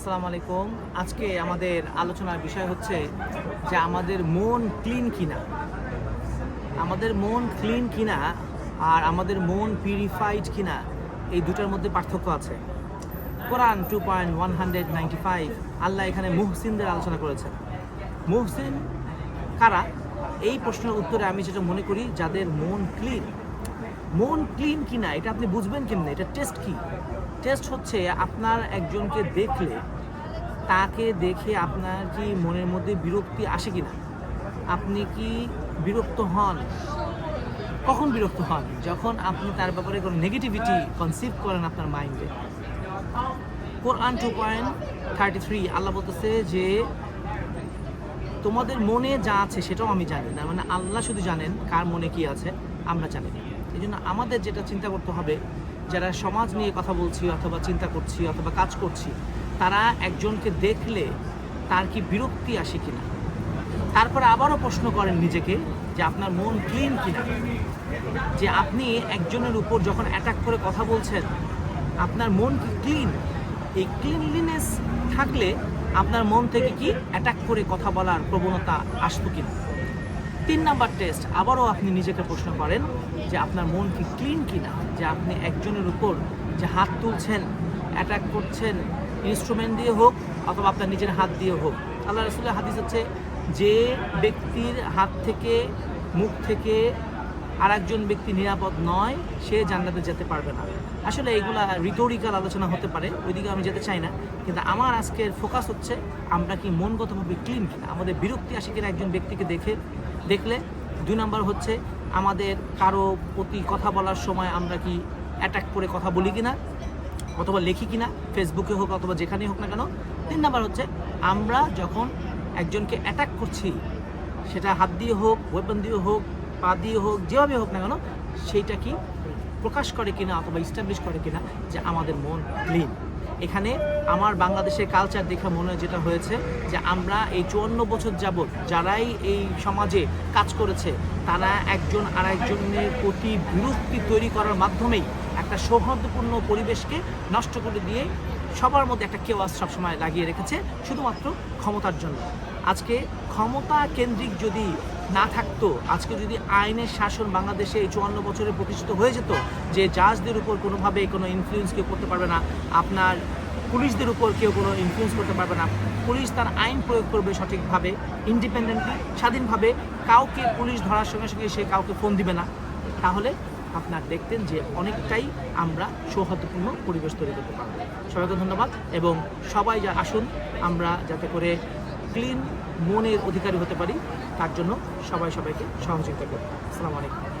আসসালামু আলাইকুম আজকে আমাদের আলোচনার বিষয় হচ্ছে যে আমাদের মন ক্লিন কিনা। আমাদের মন ক্লিন কিনা আর আমাদের মন পিউরিফাইড কিনা, এই দুটার মধ্যে পার্থক্য আছে। Quran two point one hundred ninety five Allah এখানে মুহসিনদের আলোচনা করেছেন। মুহসিন কারা? এই প্রশ্নের উত্তরে আমি যেটা মনে করি, যাদের মন ক্লিন। মন ক্লিন কিনা, এটা আপনি বুঝবেন কেমনে? এটা টেস্ট কি? টেস্ট হচ্ছে আপনার একজনকে দেখলে, তাকে দেখে আপনার কি মনের মধ্যে বিরক্তি আসে কিনা? আপনি কি বিরক্ত হন? কখন বিরক্ত হন? যখন আপনি তার ব্যাপারে কোনো নেগেটিভিটি কনসিভ করেন আপনার মাইন্ডে Quran two point thirty three Allah বলতেছে যে, তোমাদের মনে যা আছে সেটাও আমি জানি। না মানে আল্লাহ শুধু জানেন কার মনে কি আছে, আমরা জানি না। এই জন্য আমাদের যেটা চিন্তা করতে হবে যারা সমাজ নিয়ে কথা বলছি অথবা চিন্তা করছি অথবা কাজ করছি, তারা একজনকে দেখলে তার কি বিরক্তি আসে কিনা? তারপরে আবারও প্রশ্ন করেন নিজেকে যে আপনার মন ক্লিন কিনা? যে আপনি একজনের উপর যখন অ্যাটাক করে কথা বলছেন, আপনার মন কি ক্লিন? এই ক্লিনলিনেস থাকলে আপনার মন থেকে কি অ্যাটাক করে কথা বলার প্রবণতা আসতো কিনা? তিন নাম্বার টেস্ট আবারও আপনি নিজেকে প্রশ্ন করেন যে আপনার মন কি ক্লিন কিনা? যে আপনি একজনের উপর যে হাত তুলছেন অ্যাটাক করছেন ইনস্ট্রুমেন্ট দিয়ে হোক অথবা আপনার নিজের হাত দিয়ে হোক। আল্লাহ রসুলের হাদিস হচ্ছে, যে ব্যক্তির হাত থেকে, মুখ থেকে আর একজন ব্যক্তি নিরাপদ নয়, সে জান্নাতে যেতে পারবে না। আসলে এইগুলা রিটোরিক্যাল আলোচনা হতে পারে, ওইদিকে আমি যেতে চাই না। কিন্তু আমার আজকের ফোকাস হচ্ছে, আমরা কি মনগতভাবে ক্লিন কিনা? আমাদের বিরক্তি আসে কিনা একজন ব্যক্তিকে দেখে? দেখলে দুই নম্বর হচ্ছে আমাদের কারও প্রতি কথা বলার সময় আমরা কি অ্যাটাক করে কথা বলি কিনা, অথবা লেখি কিনা ফেসবুকে হোক অথবা যেখানেই হোক না কেন। তিন নাম্বার হচ্ছে আমরা যখন একজনকে অ্যাটাক করছি, সেটা হাত দিয়ে হোক ওয়েপন দিয়ে হোক, পা দিয়ে হোক, যেভাবে হোক না কেন, সেইটা কি প্রকাশ করে কিনা অথবা ইস্টাবলিশ করে কিনা যে আমাদের মন ক্লিন এখানে আমার বাংলাদেশের কালচার দেখে মনে যেটা হয়েছে যে আমরা এই চুয়ান্ন বছর যাবৎ যারাই এই সমাজে কাজ করেছে, তারা একজন আর একজনের প্রতি বিরক্তি তৈরি করার মাধ্যমেই একটা সৌহার্দ্যপূর্ণ পরিবেশকে নষ্ট করে দিয়ে সবার মধ্যে একটা কেওয়াজ সবসময় লাগিয়ে রেখেছে, শুধুমাত্র ক্ষমতার জন্য। আজকে ক্ষমতা কেন্দ্রিক যদি না থাকতো, আজকে যদি আইনের শাসন বাংলাদেশে এই চুয়ান্ন বছরে প্রতিষ্ঠিত হয়ে যেত, যে জাজদের উপর কোনোভাবে কোনো ইনফ্লুয়েন্স কেউ করতে পারবে না, আপনার পুলিশদের উপর কেউ কোনো ইনফ্লুয়েন্স করতে পারবে না, পুলিশ তার আইন প্রয়োগ করবে সঠিকভাবে ইন্ডিপেন্ডেন্টলি স্বাধীনভাবে, কাউকে পুলিশ ধরার সঙ্গে সঙ্গে সে কাউকে ফোন দিবে না। তাহলে আপনার দেখতেন যে অনেকটাই আমরা সৌহার্দ্যপূর্ণ পরিবেশ তৈরি করতে পারব। সবাইকে ধন্যবাদ এবং সবাই যা আসুন, আমরা যাতে করে ক্লিন মনের অধিকারী হতে পারি। তার জন্য সবাই সবাইকে সহযোগিতা করি আসসালামু আলাইকুম।